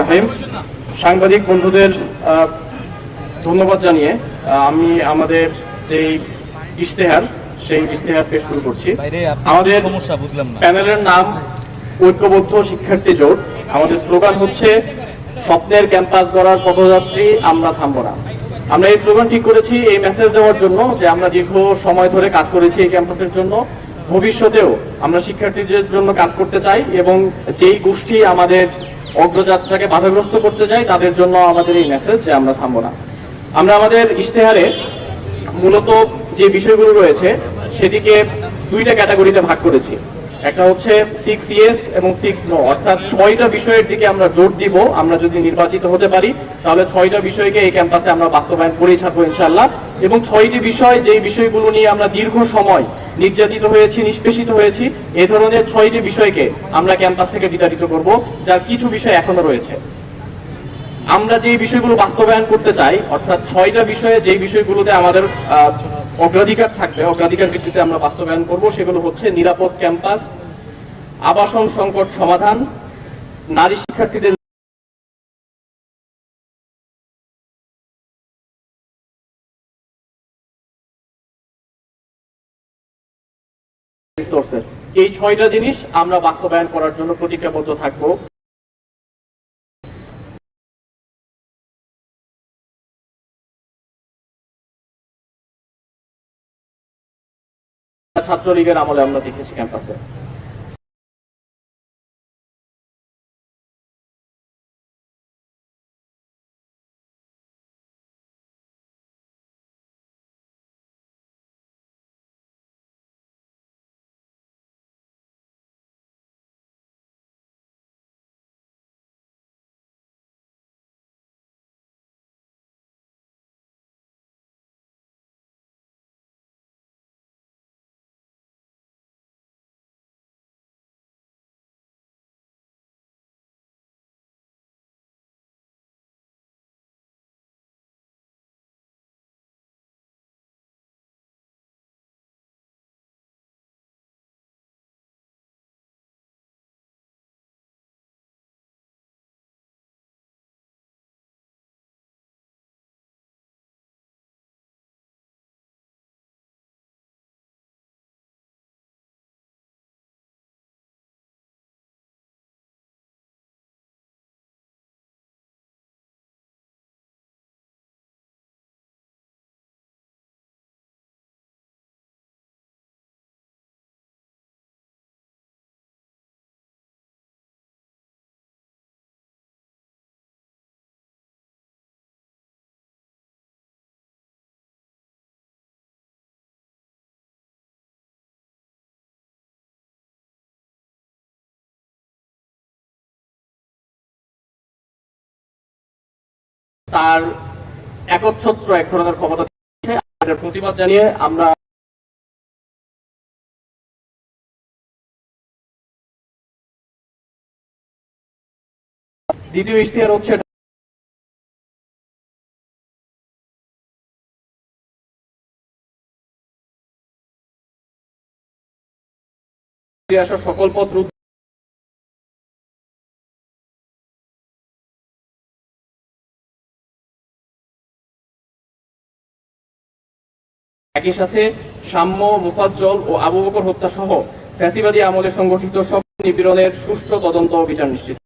রহিম। সাংবাদিক বন্ধুদের ধন্যবাদ জানিয়ে আমি আমাদের যে ইশতেহার সেই ইশতেহার পেশ শুরু করছি। আমাদের প্যানেলের নাম ঐক্যবদ্ধ শিক্ষার্থী জোট। আমাদের স্লোগান হচ্ছে স্বপ্নের ক্যাম্পাস গড়ার পদযাত্রী আমরা থামবো না। আমরা এই স্লোগান ঠিক করেছি এই মেসেজ দেওয়ার জন্য যে আমরা দীর্ঘ সময় ধরে কাজ করেছি এই ক্যাম্পাসের জন্য। ভবিষ্যতেও আমরা শিক্ষার্থীদের জন্য কাজ করতে চাই এবং যেই গোষ্ঠী আমাদের অগ্রযাত্রাকে বাধাগ্রস্ত করতে চাই তাদের জন্য আমাদের এই মেসেজ যে আমরা থামবো না। আমরা আমাদের ইশতেহারে মূলত যে বিষয়গুলো রয়েছে, সেটিকে দুইটা ক্যাটাগরিতে ভাগ করেছি। একটা হচ্ছে সিক্স ইয়েস এবং সিক্স নো অর্থাৎ ছয়টা বিষয়ের দিকে আমরা জোর দিব, আমরা যদি নির্বাচিত হতে পারি, তাহলে ছয়টা বিষয়কে এই ক্যাম্পাসে আমরা বাস্তবায়ন করেই থাকব ইনশাল্লাহ এবং ছয়টি বিষয়, যেই বিষয়গুলো নিয়ে আমরা দীর্ঘ সময় নির্যাতিত হয়েছি, নিষ্পেষিত হয়েছি এই ধরনের ছয়টি বিষয়কে আমরা ক্যাম্পাস থেকে বিতাড়িত করব, যার কিছু বিষয় এখনও রয়েছে। আমরা যে বিষয়গুলো বাস্তবায়ন করতে চাই, অর্থাৎ ছয়টা বিষয়ে যে বিষয়গুলোতে আমাদের অগ্রাধিকার থাকবে, অগ্রাধিকার ভিত্তিতে আমরা বাস্তবায়ন করব, সেগুলো হচ্ছে নিরাপদ ক্যাম্পাস আবাসন সংকট সমাধান, নারী শিক্ষার্থীদের। এই ছয়টা জিনিস আমরা বাস্তবায়ন করার জন্য প্রতিজ্ঞাবদ্ধ থাকব ছাত্রলীগের আমলে আমরা দেখেছি ক্যাম্পাসে তার একচ্ছত্র এক ধরনের ক্ষমতা। আমাদের প্রতিবাদ জানিয়ে আমরা দ্বিতীয় ইশতেহার হচ্ছে আসা সকল পথ রুদ্ধ একই সাথে সাম্য, মুফাজ্জল ও আবু বকর হত্যা সহ ফ্যাসিবাদী আমলে সংগঠিত সব নিপীড়নের সুষ্ঠু তদন্ত ও বিচার নিশ্চিত।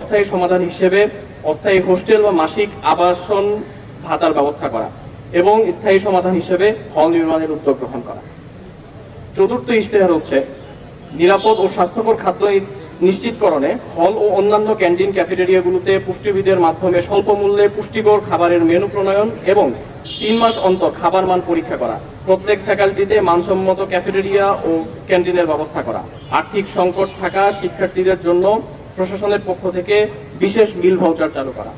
অস্থায়ী সমাধান হিসেবে অস্থায়ী হোস্টেল বা মাসিক আবাসন ভাতার ব্যবস্থা করা এবং স্থায়ী সমাধান হিসেবে হল নির্মাণের উদ্যোগ গ্রহণ করা। চতুর্থ ইশতেহার হচ্ছে, নিরাপদ ও স্বাস্থ্যকর খাদ্য নিশ্চিতকরণে হল ও অন্যান্য ক্যান্টিন ক্যাফেটেরিয়াগুলোতে পুষ্টিবিদের মাধ্যমে স্বল্প মূল্যে পুষ্টিকর খাবারের মেনু প্রণয়ন এবং তিন মাস অন্তর খাবার মান পরীক্ষা করা, প্রত্যেক ফ্যাকাল্টিতে মানসম্মত ক্যাফেটেরিয়া ও ক্যান্টিনের ব্যবস্থা করা। আর্থিক সংকট থাকা শিক্ষার্থীদের জন্য প্রশাসনের পক্ষ থেকে বিশেষ মিল ভাউচার চালু করা।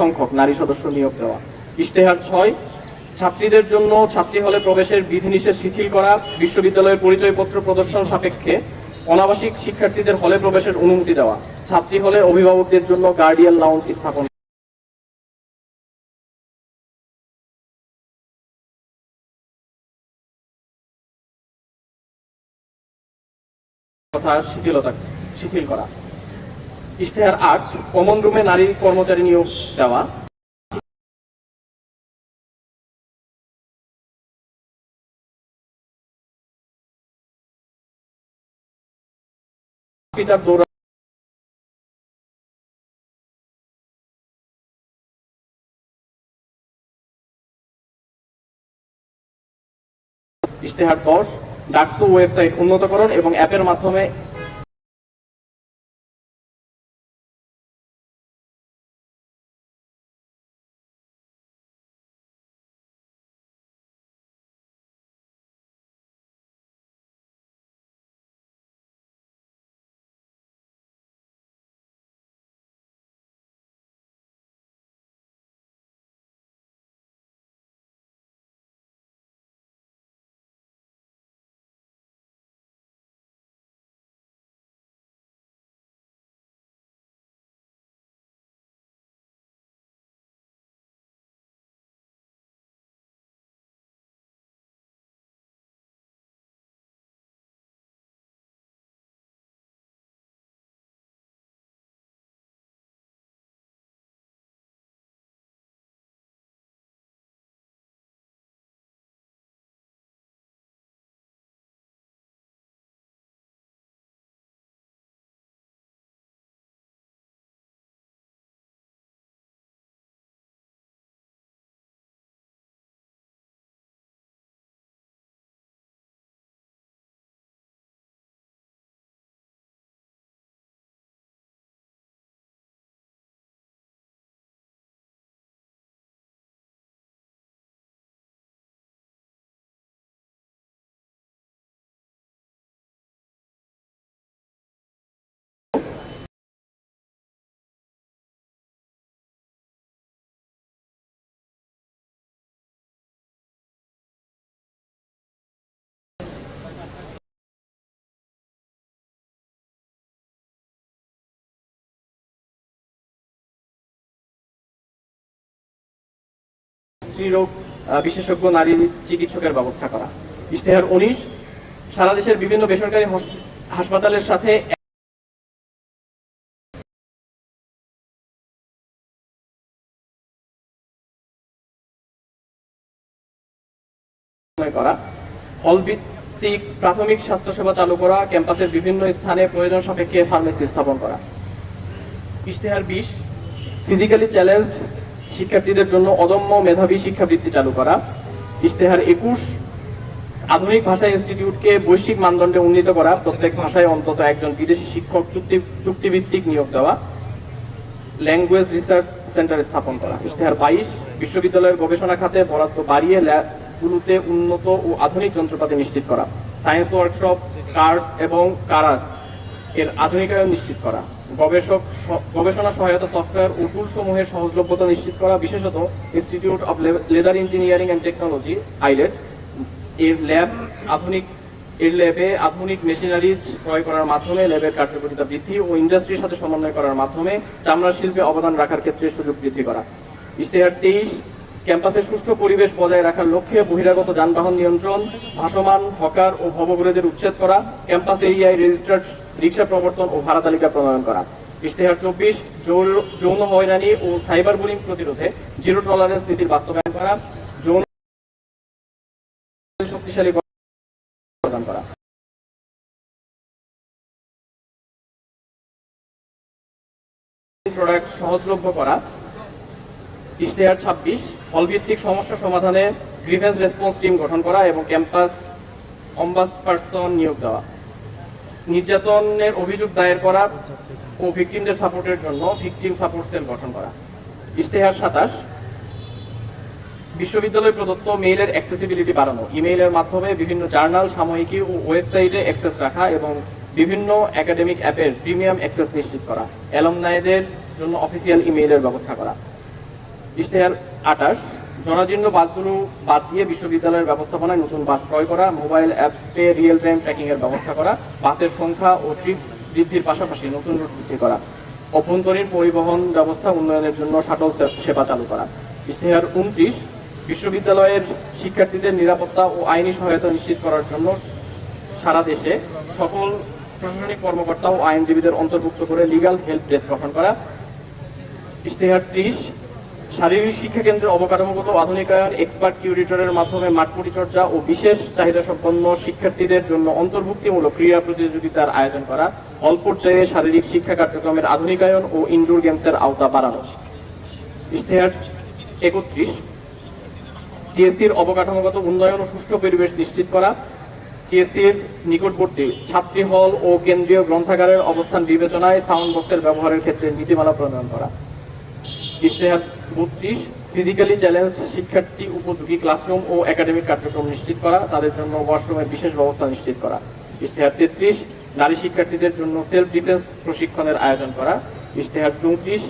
সংখ্যক নারী সদস্য নিয়োগ দেওয়া। ইশতেহার ছয়, ছাত্রীদের জন্য ছাত্রী হলে প্রবেশের বিধিনিষেধ শিথিল করা, বিশ্ববিদ্যালয়ের পরিচয়পত্র প্রদর্শন সাপেক্ষে অনাবাসিক শিক্ষার্থীদের হলে প্রবেশের অনুমতি দেওয়া, ছাত্রী হলে অভিভাবকদের জন্য গার্ডিয়ান লাউঞ্জ স্থাপন তথা শিথিলতা, শিথিল করা। ইশতেহার আট কমন রুমে নারী কর্মচারী নিয়োগ দেওয়া। পিতার ইশতেহার দশ, ডাকসু ওয়েবসাইট উন্নতকরণ এবং অ্যাপের মাধ্যমে স্ত্রীরোগ বিশেষজ্ঞ নারী চিকিৎসকের ব্যবস্থা করা। ইশতেহার উনিশ, সারা দেশের বিভিন্ন বেসরকারি হাসপাতালের সাথে করা। হল ভিত্তিক প্রাথমিক স্বাস্থ্যসেবা চালু করা, ক্যাম্পাসের বিভিন্ন স্থানে প্রয়োজন সাপেক্ষে ফার্মেসি স্থাপন করা। ইশতেহার বিশ, ফিজিক্যালি চ্যালেঞ্জ শিক্ষার্থীদের জন্য অদম্য মেধাবী শিক্ষাবৃত্তি চালু করা। ইশতেহার একুশ, আধুনিক ভাষা ইনস্টিটিউটকে বৈশ্বিক মানদণ্ডে উন্নীত করা, প্রত্যেক ভাষায় অন্তত একজন বিদেশি শিক্ষক চুক্তি চুক্তিভিত্তিক নিয়োগ দেওয়া। ল্যাঙ্গুয়েজ রিসার্চ সেন্টার স্থাপন করা। ইশতেহার বাইশ, বিশ্ববিদ্যালয়ের গবেষণা খাতে বরাদ্দ বাড়িয়ে ল্যাবগুলোতে উন্নত ও আধুনিক যন্ত্রপাতি নিশ্চিত করা। সায়েন্স ওয়ার্কশপ, কার্স এবং কারাস এর আধুনিকায়ন নিশ্চিত করা। গবেষক গবেষণা সহায়তা সফটওয়্যার ও টুল সমূহের সহজলভ্যতা নিশ্চিত করা, বিশেষত institute of leather engineering and technology ILET এর ল্যাব আধুনিক, এর ল্যাবে আধুনিক মেশিনারিজ ক্রয় করার মাধ্যমে ল্যাবের কার্যকারিতা বৃদ্ধি ও ইন্ডাস্ট্রির সাথে সমন্বয় করার মাধ্যমে চামড়া শিল্পে অবদান রাখার ক্ষেত্রে সুযোগ বৃদ্ধি করা। ইশতেহার তেইশ ক্যাম্পাসে সুষ্ঠু পরিবেশ বজায় রাখার লক্ষ্যে বহিরাগত যানবাহন নিয়ন্ত্রণ, ভাসমান, হকার ও ভবঘুরেদের উচ্ছেদ করা, ক্যাম্পাস এরিয়ায় রেজিস্টার্ড রিক্সা প্রবর্তন ও ভাড়া তালিকা প্রণয়ন করা। ইশতেহার চব্বিশ যৌন হয়রানি ও সাইবার বুলিং প্রতিরোধে জিরো টলারেন্স নীতির বাস্তবায়ন করা, যৌন শক্তিশালী প্রদান করা। প্রোডাক্ট সহজলভ্য করা। ইশতেহার ছাব্বিশ হলভিত্তিক সমস্যা সমাধানে গ্রিভেন্স রেসপন্স টিম গঠন করা এবং ক্যাম্পাস অম্বাস পার্সন নিয়োগ দেওয়া। নির্যাতনের অভিযোগ দায়ের করা ও ভিকটিমদের সাপোর্টের জন্য ভিকটিম সাপোর্ট সেল গঠন করা। ইশতেহার সাতাশ, বিশ্ববিদ্যালয় প্রদত্ত মেইলের অ্যাক্সেসিবিলিটি বাড়ানো। ইমেইলের মাধ্যমে বিভিন্ন জার্নাল সাময়িকী ও ওয়েবসাইটে অ্যাক্সেস রাখা এবং বিভিন্ন একাডেমিক অ্যাপের প্রিমিয়াম অ্যাক্সেস নিশ্চিত করা। অ্যালমনাইদের জন্য অফিসিয়াল ইমেইলের ব্যবস্থা করা। ইশতেহার আটাশ জরাজীর্ণ বাসগুলো বাদ দিয়ে বিশ্ববিদ্যালয়ের ব্যবস্থাপনায় নতুন বাস ক্রয় করা, মোবাইল অ্যাপে রিয়েল টাইম ট্র্যাকিং এর ব্যবস্থা করা, বাসের সংখ্যা ও ট্রিপ বৃদ্ধির পাশাপাশি নতুন রুট বৃদ্ধি করা, অভ্যন্তরীণ পরিবহন ব্যবস্থা উন্নয়নের জন্য শাটল সেবা চালু করা। ইশতেহার উনত্রিশ, বিশ্ববিদ্যালয়ের শিক্ষার্থীদের নিরাপত্তা ও আইনি সহায়তা নিশ্চিত করার জন্য সারা দেশে সকল প্রশাসনিক কর্মকর্তা ও আইনজীবীদের অন্তর্ভুক্ত করে লিগ্যাল হেল্প ডেস্ক গঠন করা। ইশতেহার ত্রিশ শারীরিক শিক্ষা কেন্দ্রের অবকাঠামোগত আধুনিকায়ন এক্সপার্ট কিউরিটরের মাধ্যমে মাঠ পরিচর্যা ও বিশেষ চাহিদা সম্পন্ন শিক্ষার্থীদের জন্য অন্তর্ভুক্তিমূলক ক্রীড়া প্রতিযোগিতার আয়োজন করা অল্প পর্যায়ে শারীরিক শিক্ষা কার্যক্রমের আধুনিকায়ন ও ইনডোর গেমসের আওতা বাড়ানো। ইশতেহার একত্রিশ, টিএসসির অবকাঠামোগত উন্নয়ন ও সুষ্ঠু পরিবেশ নিশ্চিত করা, টিএসসির নিকটবর্তী ছাত্রী হল ও কেন্দ্রীয় গ্রন্থাগারের অবস্থান বিবেচনায় সাউন্ড বক্সের ব্যবহারের ক্ষেত্রে নীতিমালা প্রণয়ন করা। ইশতেহার বত্রিশ ফিজিক্যালি চ্যালেঞ্জ শিক্ষার্থী উপযোগী ক্লাসরুম ও একাডেমিক কার্যক্রম নিশ্চিত করা, তাদের জন্য ওয়াশরুমের বিশেষ ব্যবস্থা নিশ্চিত করা। ইশতেহার তেত্রিশ, নারী শিক্ষার্থীদের জন্য সেলফ ডিফেন্স প্রশিক্ষণের আয়োজন করা। ইশতেহার চৌত্রিশ,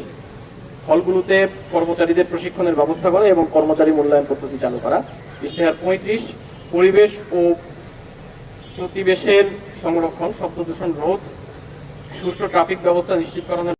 হলগুলোতে কর্মচারীদের প্রশিক্ষণের ব্যবস্থা করা এবং কর্মচারী মূল্যায়ন পদ্ধতি চালু করা। ইশতেহার পঁয়ত্রিশ, পরিবেশ ও প্রতিবেশের সংরক্ষণ শব্দ দূষণ রোধ, সুষ্ঠু ট্রাফিক ব্যবস্থা নিশ্চিতকরণের